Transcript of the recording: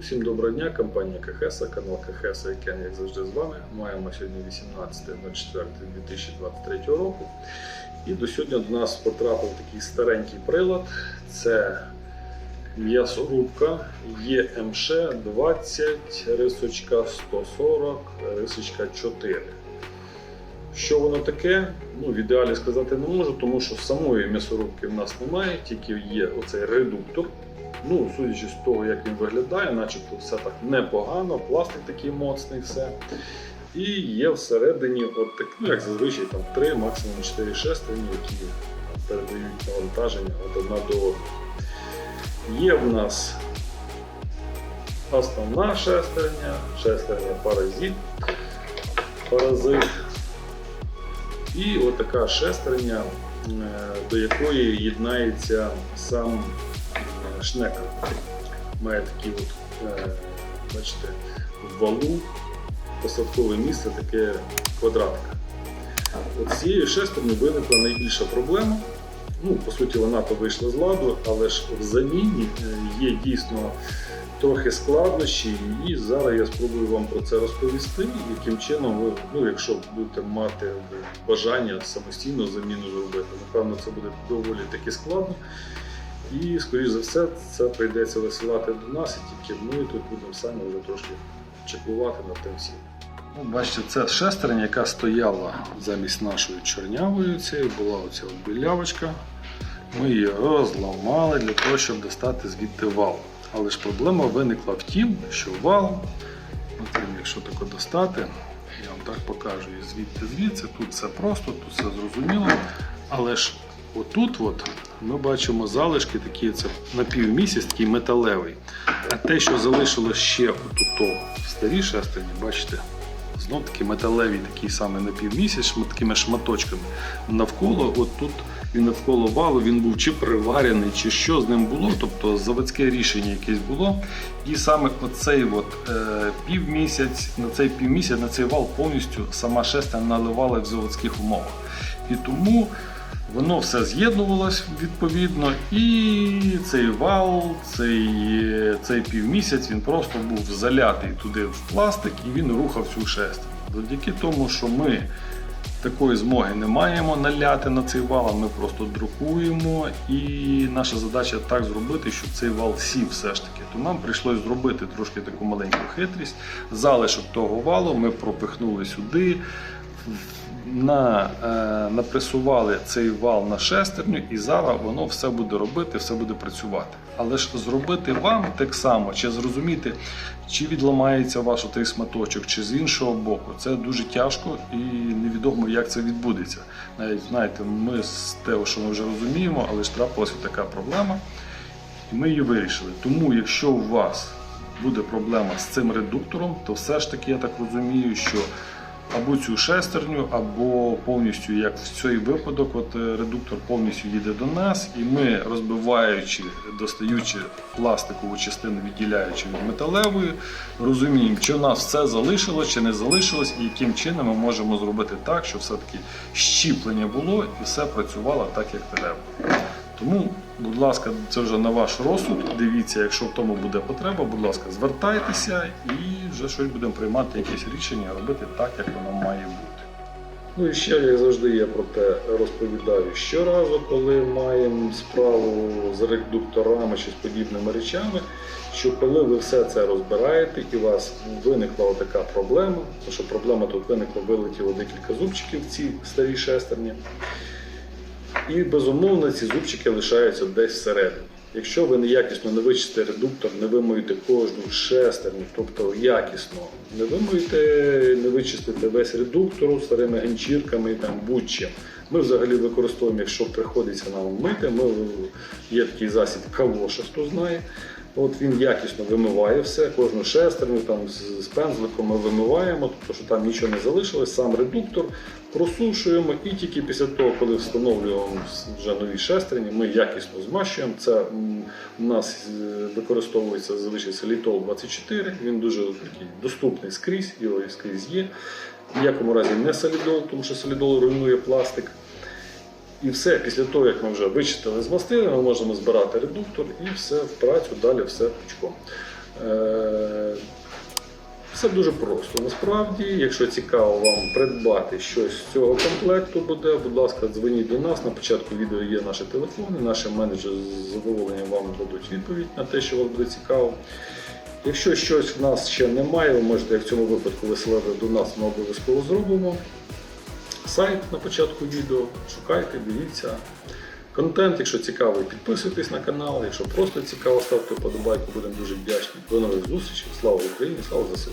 Усім доброго дня, компанія КХС, канал КХС Кен, як завжди з вами. Маємо сьогодні 18.04.2023 року. І до сьогодні до нас потрапив такий старенький прилад. Це м'ясорубка ЄМШ 20 рисочка 140 рисочка 4. Що воно таке? Ну, в ідеалі сказати не можу, тому що самої м'ясорубки в нас немає, тільки є оцей редуктор. Ну, судячи з того, як він виглядає, начебто все так непогано, пластик такий моцний, все. І є всередині, от так, ну, як зазвичай, там 3, максимум 4 шестерні, які передають навантаження от одна до одної. Є в нас основна шестерня, шестерня паразит, паразит. І отака шестерня, е, до якої єднається сам шнекер. Має такі от, е, бачите, в валу посадкове місце таке квадратка. От з цією шестернею виникла найбільша проблема. Ну, по суті, вона то вийшла з ладу, але ж в заміні е, є дійсно трохи складнощі, і зараз я спробую вам про це розповісти, яким чином ви, ну, якщо будете мати бажання самостійно заміну зробити, напевно, це буде доволі таки складно. І, скоріш за все, це прийдеться висилати до нас, і тільки ми тут будемо самі вже трошки чеклувати над тим всім. Ну, бачите, це шестерня, яка стояла замість нашої чорнявої цієї, була оця білявочка. Ми її розламали для того, щоб достати звідти вал. Але ж проблема виникла в тім, що вал, якщо тако достати, я вам так покажу і звідти звідси, тут все просто, тут все зрозуміло. Але ж отут от ми бачимо залишки такі, це напівмісяць, такий металевий. А те, що залишилось ще отут старій шестерні, бачите, знов таки металевий такий самий напівмісяць, шма- такими шматочками. Навколо, от тут він навколо валу, він був чи приварений, чи що з ним було, тобто заводське рішення якесь було. І саме оцей от, е, півмісяць, на цей півмісяць, на цей вал повністю сама шестерня наливала в заводських умовах. І тому воно все з'єднувалось відповідно, і цей вал, цей, цей півмісяць він просто був залятий туди в пластик і він рухав цю шестерню. Завдяки тому, що ми такої змоги не маємо наляти на цей вал, а ми просто друкуємо. І наша задача так зробити, щоб цей вал сів все ж таки. То нам прийшлось зробити трошки таку маленьку хитрість. Залишок того валу ми пропихнули сюди. На, е, напресували цей вал на шестерню, і зараз воно все буде робити, все буде працювати. Але ж зробити вам так само, чи зрозуміти, чи відламається ваш той шматочок, чи з іншого боку, це дуже тяжко і невідомо, як це відбудеться. Навіть знаєте, ми з того, що ми вже розуміємо, але ж трапилася така проблема, і ми її вирішили. Тому, якщо у вас буде проблема з цим редуктором, то все ж таки я так розумію, що або цю шестерню, або повністю, як в цей випадок, от е, редуктор повністю їде до нас, і ми, розбиваючи, достаючи пластикову частину, відділяючи від металевої, розуміємо, чи в нас все залишилось, чи не залишилось, і яким чином ми можемо зробити так, щоб все-таки щіплення було і все працювало так, як треба. Тому, будь ласка, це вже на ваш розсуд. Дивіться, якщо в тому буде потреба, будь ласка, звертайтеся і вже щось будемо приймати, якісь рішення, робити так, як воно має бути. Ну і ще, як завжди, я про те розповідаю щоразу, коли маємо справу з редукторами чи з подібними речами, що коли ви все це розбираєте і у вас виникла така проблема, тому що проблема тут виникла, вилетіло декілька зубчиків в цій старій шестерні. І безумовно ці зубчики лишаються десь всередині. Якщо ви неякісно не вичистите редуктор, не вимоїте кожну шестерню, тобто якісно не вимоїте, не вичистите весь редуктор старими ганчірками, там будь-чим. Ми взагалі використовуємо, якщо приходиться нам мити, ми, є такий засіб кавоша, хто знає. От він якісно вимиває все, кожну шестерню там з, пензликом ми вимиваємо, тобто що там нічого не залишилось, сам редуктор просушуємо і тільки після того, коли встановлюємо вже нові шестерні, ми якісно змащуємо. Це у нас е, використовується зазвичай солітол 24, він дуже такий доступний скрізь, його скрізь є. В ніякому разі не солідол, тому що солідол руйнує пластик. І все, після того, як ми вже вичистили, змастили, ми можемо збирати редуктор і все в працю, далі все пучком. Е, Все дуже просто. Насправді, якщо цікаво вам придбати щось з цього комплекту буде, будь ласка, дзвоніть до нас. На початку відео є наші телефони, наші менеджери з задоволенням вам дадуть відповідь на те, що вам буде цікаво. Якщо щось в нас ще немає, ви можете, як в цьому випадку, висилати до нас, ми обов'язково зробимо. Сайт на початку відео, шукайте, дивіться. Контент, якщо цікавий, підписуйтесь на канал. Якщо просто цікаво, ставте вподобайку, будемо дуже вдячні. До нових зустрічей. Слава Україні, слава ЗСУ!